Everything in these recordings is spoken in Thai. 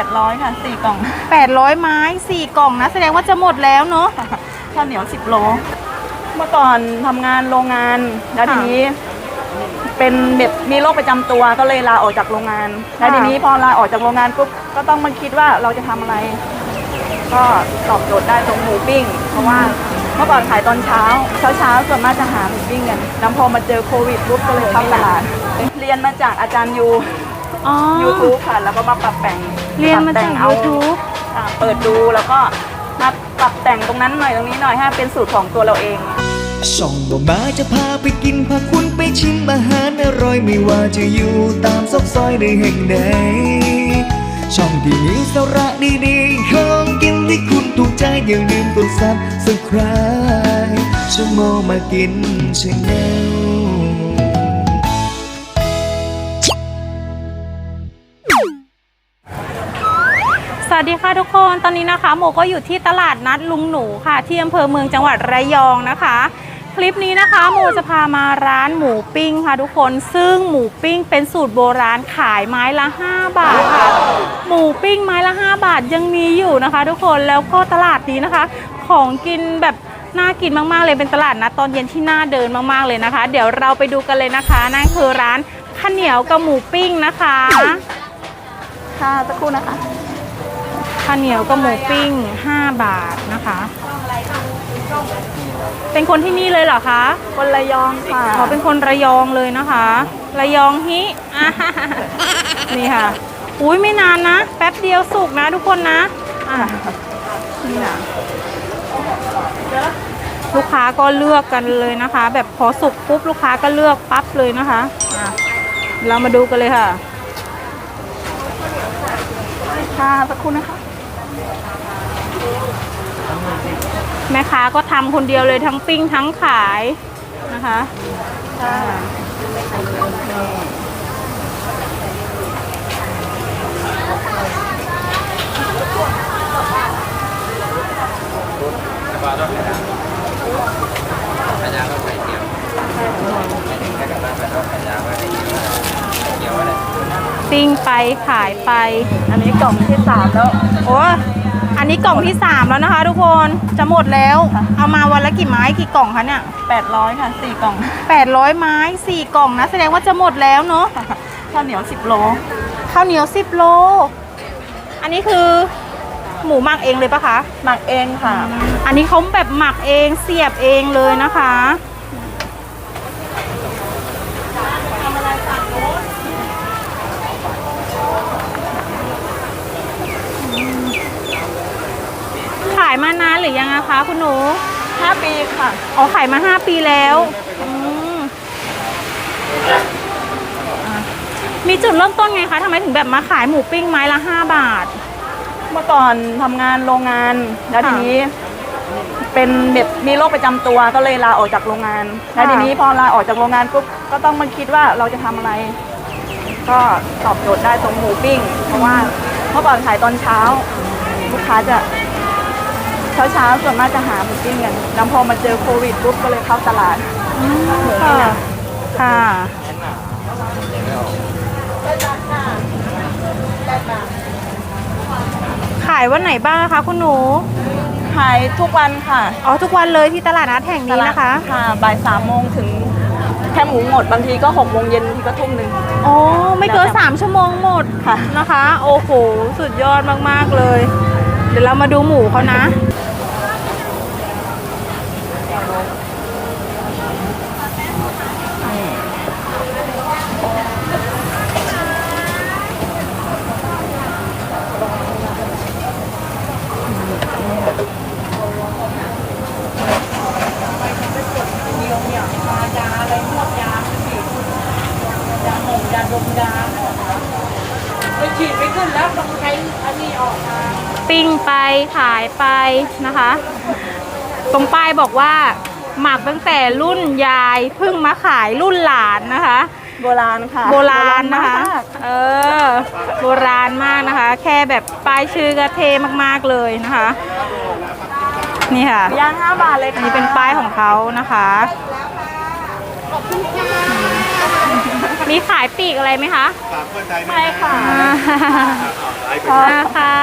800 ค่ะ 4 กล่อง800 ไม้ 4 กล่องนะ แสดงว่าจะหมดแล้วเนาะข้าวเหนียว 10 โล เมื่อก่อนทำงานโรงงาน แล้วทีนี้ เป็นแบบมีโรคประจำตัวก็เลยลาออกจากโรงงาน แล้วทีนี้พอลาออกจากโรงงานปุ๊บก็ต้องมาคิดว่าเราจะทำอะไร ก็ตอบโจทย์ได้ตรงหมูปิ้ง เพราะว่าเมื่อก่อนขายตอนเช้า เช้าเช้าๆส่วนมากจะหาหมูปิ้งกันแล้วพอมาเจอโควิดปุ๊บก็เลยเข้าตลาด เรียนมาจากอาจารย์ยู อ๋อ YouTube ค่ะ แล้วก็มาปรับแต่งเรียนมาจากปบแต่งเอ YouTube อ่าเปิดดูแล้วก็มาปรับแต่งตรงนั้นหน่อยตรงนี้หน่อยให้เป็นสูตรของตัวเราเองช่องบ่มาจะพาไปกินพาคุณไปชิมอาหารอร่อยไม่ว่าจะอยู่ตามซอกซอยในแห่งใดช่องที่มีสาระดีๆของกินที่คุณถูกใจอย่าลืมกดซับสไคร b e ชั่วโมงมากินชาแนล วัสดีค่ะทุกคนตอนนี้นะคะโมก็อยู่ที่ตลาดนัดลุงหนูค่ะ ที่อำเภอเมืองจังหวัดระยองนะคะ คลิปนี้นะคะโมจะพามาร้านหมูปิ้งค่ะทุกคนซึ่งหมูปิ้งเป็นสูตรโบราณขายไม้ละ 5 บาทค่ะ หมูปิ้งไม้ละ 5 บาทยังมีอยู่นะคะ ทุกคนแล้วก็ตลาดนี้นะคะ ของกินแบบน่ากินมากๆเลยเป็นตลาดนัดตอนเย็นที่น่าเดินมากๆเลยนะคะ เดี๋ยวเราไปดูกันเลยนะคะ นั่นคือร้านข้าวเหนียวกับหมูปิ้งนะคะ ค่ะสักครู่นะคะ ข้าวเหนียวกับหมูปิ้ง 5 บาทนะคะ เป็นคนที่นี่เลยเหรอคะคนระยองค่ะเขาเป็นคนระยองเลยนะคะ ระยองฮิอ่านี่ค่ะ อุ้ยไม่นานนะ แป๊บเดียวสุกนะทุกคนนะอะนี่นะลูกค้าก็เลือกกันเลยนะคะ แบบพอสุกปุ๊บลูกค้าก็เลือกปั๊บเลยนะคะอะเรามาดูกันเลยค่ะค่ะสักครู่นะคะ แม่ค้าก็ทำคนเดียวเลยทั้งปิ้งทั้งขายนะคะ ค่ะ ปิ้งไป ขายไป อันนี้กล่องที่สามแล้ว โอ้อันนี้กล่องที่3แล้วนะคะ ทุกคนจะหมดแล้วค่ะเอามาวันละกี่ไม้กี่กล่องคะเนี่ย800ค่ะ4กล่อง800ไม้4กล่องนะแสดงว่าจะหมดแล้วเนาะข้าวเหนียว10โลข้าวเหนียว10โล อันนี้คือหมูหมักเองเลยปะคะ หมักเองค่ะ อันนี้เขาแบบหมักเองเสียบเองเลยนะคะายมานานหรือยังอะคะคุณหนู5ปีค่ะ อ๋อขายมา5ปีแล้วอืมอะมีจุดเริ่มต้นไงคะทำไมถึงแบบมาขายหมูปิ้งไม้ละ5บาท เมื่อก่อนทำงานโรงงาน แล้วทีนี้ เป็นแบบมีโรคประจำตัวก็เลยลาออกจากโรงงาน แล้วทีนี้พอลาออกจากโรงงานปุ๊บก็ต้องมาคิดว่าเราจะทำอะไร ก็ตอบโจทย์ได้ตรงหมูปิ้ง เพราะว่าเมื่อก่อนขายตอนเช้า ลูกค้าจะ เช้าเช้าๆส่วนมากจะหาหมูปิ้งกันแล้วพอมาเจอโควิดปุ๊บก็เลยเข้าตลาดค่ะ ค่ะขายวันไหนบ้างคะคุณหนู ขายทุกวันค่ะอ๋อทุกวันเลยที่ตลาดนัดแห่งนี้นะคะค่ะบ่ายสามโมงถึงแค่หมูหมดบางทีก็หกโมงเย็นบางทีก็ทุ่มหนึ่งอ๋อไม่เกินสามชั่วโมงหมดค่ะ นะคะ โอ้โห สุดยอดมาก ๆ เลย เดี๋ยวเรามาดูหมูเขานะ ปิ้งไปขายไปนะคะ ตรงป้ายบอกว่า หมักตั้งแต่รุ่นยายเพิ่งมาขายรุ่นหลานนะคะ โบราณค่ะโบราณนะคะโบราณมากเออ โบราณมากนะคะ แค่แบบป้ายชื่อก็เท่มากๆเลยนะคะ นี่ค่ะย่างห้าบาทเลยอันค่ะนี้เป็นป้ายของเขานะคะ มีขายปีกอะไรไหมคะใช่ค่ะอ่าค่ะค่ะ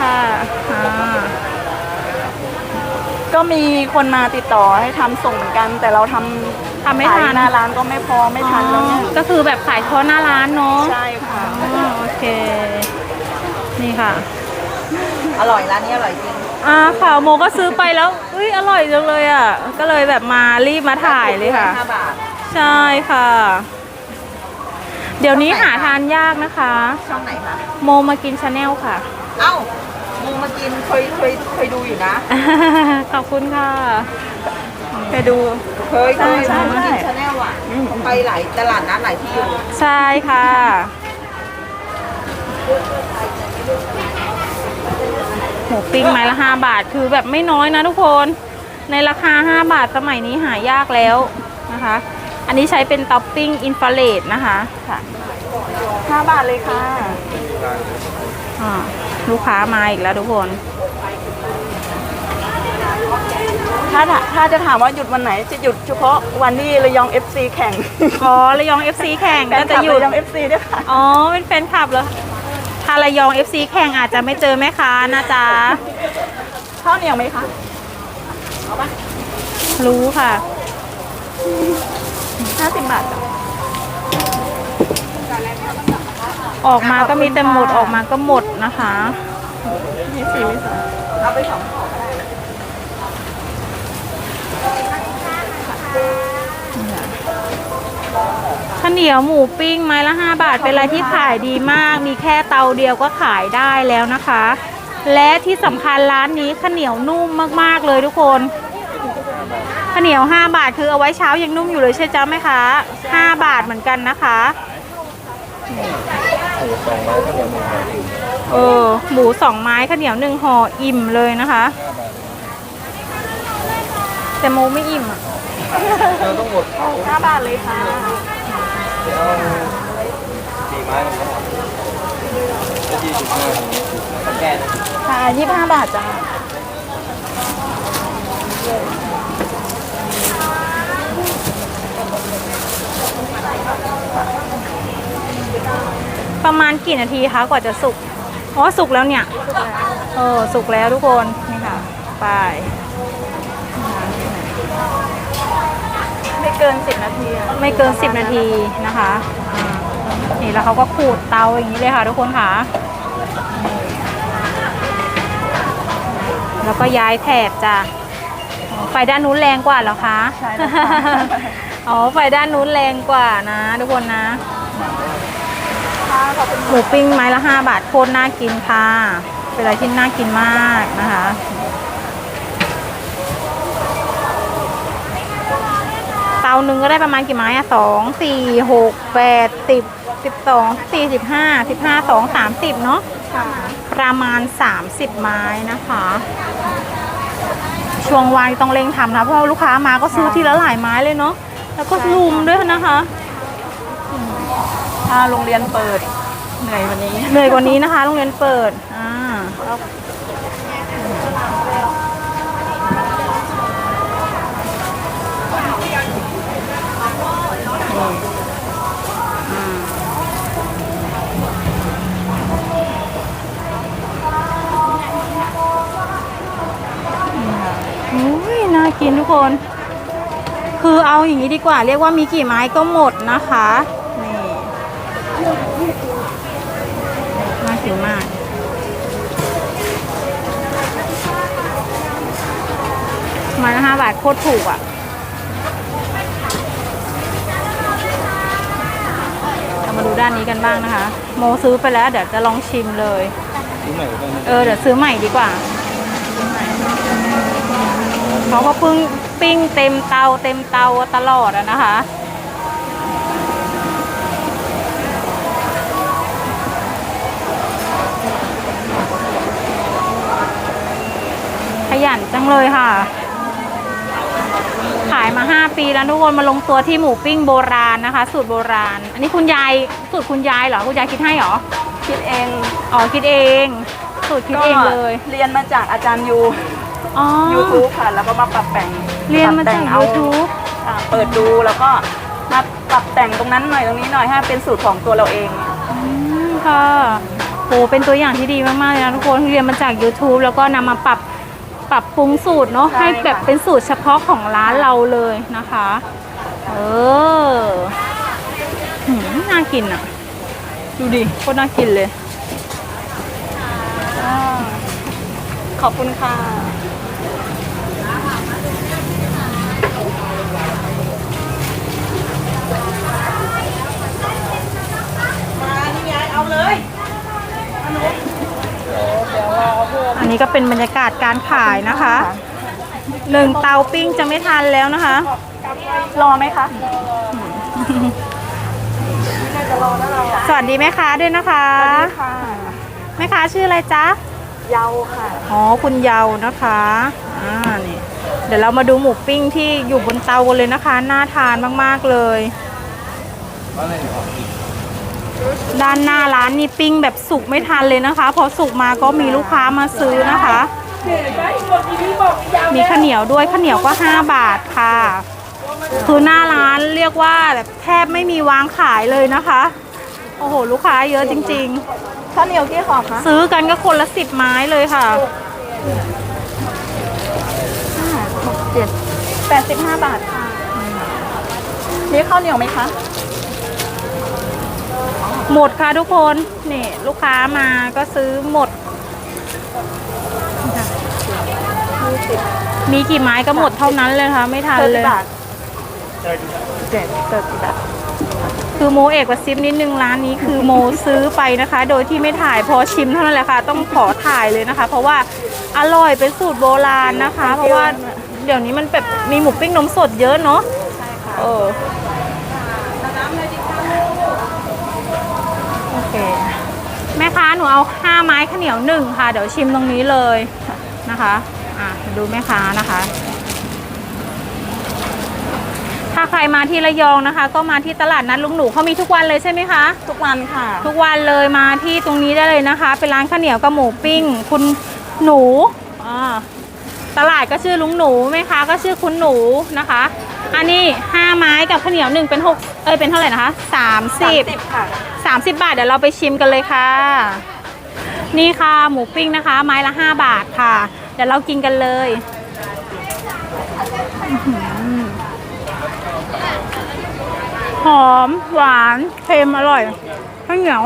ค่ะอ่าก็มีคนมาติดต่อให้ทำส่งเหมือนกัน แต่เราทำทำไม่ทันขายหน้าร้านก็ไม่พอไม่ทันแล้วเนี่ยก็คือแบบขายเฉพาะหน้าร้านเนาะใช่ค่ะ อ๋อโอเค นี่ค่ะ อร่อยร้านนี้อร่อยจริง อ่าข่าวโมก็ซื้อไปแล้วอุ้ยอร่อยจังเลยอะ ก็เลยแบบมารีบมาถ่ายเลยค่ะ ห้าบาท ใช่ค่ะ เดี๋ยวนี้หาทานยากนะคะ ช่องไหนคะ โมมากินชาแนลค่ะ เอ้ามูมากินเคยเคยเคยดูอยู่นะ ขอบคุณค่ะ ไปดู เคยเคยใช่มูมากินใช่ ชาแนลอะ ไปหลายตลาดนัดหลายที่อยู่ใช่ค่ะ หมูปิ้งไม้ละ5บาทคือแบบไม่น้อยนะทุกคน ในราคา5บาทสมัยนี้หายากแล้วนะคะ อันนี้ใช้เป็นท็อปปิ้งอินฟราเรดนะคะค่ะห้าบาทเลยค่ะอ่าลูกค้ามาอีกแล้วทุกคน ถ้าถาถ้าจะถามว่าหยุดวันไหนจะหยุดเฉพาะวันที่ระยอง FC แข่งอ๋อระยอง FC แข่งแฟก็นคจะลับหยุดระยอง FC ด้วยค่ะ อ๋อเป็นแฟนคลับเหรอถ้าระยอง FC แข่งอาจจะไม่เจอแม่ค้านะจ๊ะ ข้าวเหนียวไหมคะรู้ค่ะ ห้าสิบบาทจ้ะออกมาก็มีแต่หมดออกมาก็หมดนะคะมีสี่มีสามเอาไปสองห่อก็ได้ข้าวเหนียวหมูปิ้งไม้ละ 5 บาท เป็นอะไรที่ขายดีมาก มีแค่เตาเดียวก็ขายได้แล้วนะคะ และที่สำคัญร้านนี้ข้าวเหนียวนุ่มมากๆเลยทุกคน ข้าวเหนียว 5 บาทคือเอาไว้เช้ายังนุ่มอยู่เลยใช่จ้าไหมคะ5บาทเหมือนกันนะคะเออหมูสองไม้ข้าวเหนียวหนึ่งห่ออิ่มเลยนะคะ แต่โมไม่อิ่มอะเราต้องหมดห้าบาทเลยค่ะเอาสี่ไม้กันทั้งหมดยี่สิบห้าแกนค่ะยี่สิบห้าบาทจ้ะ ประมาณกี่นาทีคะกว่าจะสุกอ๋อสุกแล้วเนี่ยเออสุกแล้วทุกคนนี่ค่ะไปไม่เกินสิบนาทีอะไม่เกิน10นาทีนะคะอ่านี่แล้วเขาก็ขูดเตาอย่างนี้เลยค่ะทุกคนค่ะนี่แล้วก็ย้ายแถบจ้ะอ๋อไฟด้านนู้นแรงกว่าเหรอคะใช่แล้วค่ะ อ๋อไฟด้านนู้นแรงกว่านะทุกคนนะหมูปิ้งไม้ละ5บาทโคตรน่ากินค่ะ เป็นอะไรที่น่ากินมากนะคะเตาหนึ่งก็ได้ประมาณกี่ไม้อะสองสี่หกแปดสิบสิบสองสี่สิบห้าสิบห้าสองสามสิบเนาะประมาณสามสิบไม้นะคะ ช่วงวางต้องเร่งทำนะเพราะลูกค้ามาก็ซื้อทีละหลายไม้เลยเนาะ แล้วก็ลุมด้วยนะคะถ้าโรงเรียนเปิด เหนื่อยวันนี้เหนื่อยกว่านี้นะคะโรงเรียนเปิดอ่าอุ้ยน่ากินทุกคน คือเอาอย่างนี้ดีกว่า เรียกว่ามีกี่ไม้ก็หมดนะคะนี่น่ากินมากไมาละห้าบาทโคตรถูกอะเรามาดูด้านนี้กันบ้างนะคะ โมซื้อไปแล้ว เดี๋ยวจะลองชิมเลย ซื้อใหม่ก็ได้เออเดี๋ยวซื้อใหม่ดีกว่า เขาก็เพิ่งปิ้งเต็มเตาเต็มเตาตลอดอะนะคะ ขยันจังเลยค่ะ ขายมา 5 ปีแล้วทุกคนมาลงตัวที่หมูปิ้งโบราณนะคะ สูตรโบราณ อันนี้คุณยายสูตรคุณยายเหรอ คุณยายคิดให้เหรอ คิดเอง อ๋อ คิดเอง สูตรคิดเองเลยก็เรียนมาจากอาจารย์ยู อ๋อ YouTube ค่ะ แล้วก็มาปรับแต่งเรียนมาจากปบแต่งเอ YouTube ค่ะเปิดดูแล้วก็มาปรับแต่งตรงนั้นหน่อยตรงนี้หน่อยให้เป็นสูตรของตัวเราเอง อืมค่ะโหเป็นตัวอย่างที่ดีมากๆเลยนะทุกคนเรียนมาจาก YouTube แล้วก็นำมาปรับปรับปรุงสูตรเนาะใช่ให้แบบค่ะ เป็นสูตรเฉพาะของร้านเราเลยนะคะ เออหืมน่ากินอะ ดูดิโคตรน่ากินเลยอ่า ขอบคุณค่ะมานี่ไงเอาเลยอันนี้ก็เป็นบรรยากาศการขายนะคะหนึ่งเตาปิ้งจะไม่ทันแล้วนะคะ รอไหมคะ สวัสดีแม่ค้าด้วยนะคะค่ะแม่ค้าชื่ออะไรจ๊ะ เยาค่ะ อ๋อคุณเยาวนะคะอ่านี่เดี๋ยวเรามาดูหมูปิ้งที่อยู่บนเตากันเลยนะคะน่าทานมากๆเลย ด้านหน้าร้านนี่ปิ้งแบบสุกไม่ทันเลยนะคะ พอสุกมาก็มีลูกค้ามาซื้อนะคะ มีข้าวเหนียวด้วยข้าวเหนียวก็ 5 บาทค่ะ คือหน้าร้านเรียกว่าแบบแทบไม่มีวางขายเลยนะคะ โอ้โห ลูกค้าเยอะจริง ๆ ข้าวเหนียวกี่ห่อคะซื้อกันก็คนละสิบไม้เลยค่ะหกเจ็ดแปดสิบห้าบาทค่ะนี่ข้าวเหนียวไหมคะ หมดค่ะทุกคนนี่ลูกค้ามาก็ซื้อหมดมีกี่ไม้ก็หมดเท่านั้นเลยค่ะ ไม่ทันเธอเลสิยบาทเจ็ดเจ็ดเจ็ดสิบบาท คือโมเอกกระซิบนิดนึงร้านนี้คือโมซื้อไปนะคะ โดยที่ไม่ถ่ายพอชิมเท่านั้นแหละค่ะ ต้องขอถ่ายเลยนะคะ เพราะว่าอร่อยเป็นสูตรโบราณนะคะ เพราะว่าเดี๋ยวนี้มันแบบมีหมูปิ้งนมสดเยอะเนาะใช่ค่ะเออโอเคแม่ค้าหนูเอาห้าไม้ข้าวเหนียวหนึ่งค่ะ เดี๋ยวชิมตรงนี้เลยนะคะ อะดูแม่ค้านะคะ ถ้าใครมาที่ระยองนะคะ ก็มาที่ตลาดนัดลุงหนูเขามีทุกวันเลยใช่ไหมคะ ทุกวันค่ะ ทุกวันเลยมาที่ตรงนี้ได้เลยนะคะ เป็นร้านข้าวเหนียวกับหมูปิ้ง คุณหนูอ่าตลาดก็ชื่อลุงหนูแม่ค้าก็ชื่อคุณหนูนะคะ อันนี้ห้าไม้กับข้าวเหนียวหนึ่งเป็นหกเอ้ยเป็นเท่าไหร่นะคะสามสิบ30ค่ะ สามสิบบาทเดี๋ยวเราไปชิมกันเลยค่ะ นี่ค่ะหมูปิ้งนะคะ ไม้ละห้าบาทค่ะ เดี๋ยวเรากินกันเลยอื้อหือห อม หวานเค็มอร่อยข้าวเหนียว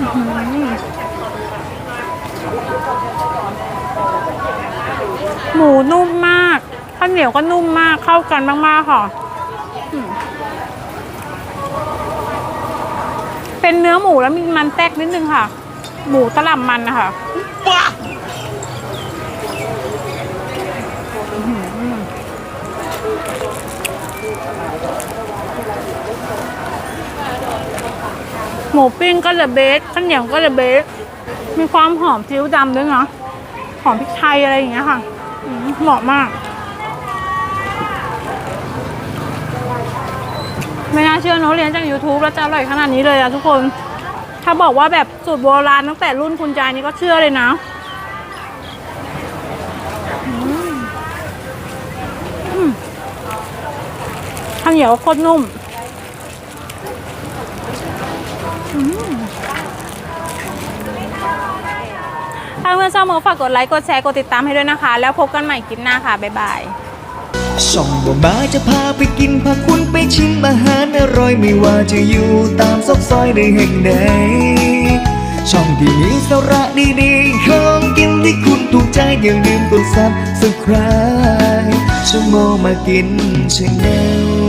อื้อหือหมูนุ่มมากข้าวเหนียวก็นุ่มมากเข้ากันมากๆค่ะเป็นเนื้อหมูแล้วมีมันแทรกนิดนึงค่ะ หมูตลับมันนะคะ หมูปิ้งก็จะเบสข้าวเหนียวก็จะเบสมีความหอมซีอิ๊วดำด้วยนะหอมพริกไทยอะไรอย่างเงี้ยค่ะเหมาะมาก ไม่น่าเชื่อเนอะเรียนจาก YouTube แล้วจะอร่อยขนาดนี้เลยอะทุกคน ถ้าบอกว่าแบบสูตรโบราณตั้งแต่รุ่นคุณยายนี่ก็เชื่อเลยนะข้าวเหนียวโคตรนุ่มอืม ถ้าเพื่อนชอบมือฝากกดไลค์กดแชร์กดติดตามให้ด้วยนะคะ แล้วพบกันใหม่คลิปหน้าค่ะ บ๊ายบายช่องบ่มาจะพาไปกินพาคุณไปชิมอาหารอร่อยไม่ว่าจะอยู่ตามซอกซอยในแห่งใดช่องที่มีสาระดีๆของกินที่คุณถูกใจอย่าลืมกดซับสไคร b e ช่องโมมากินชาแนล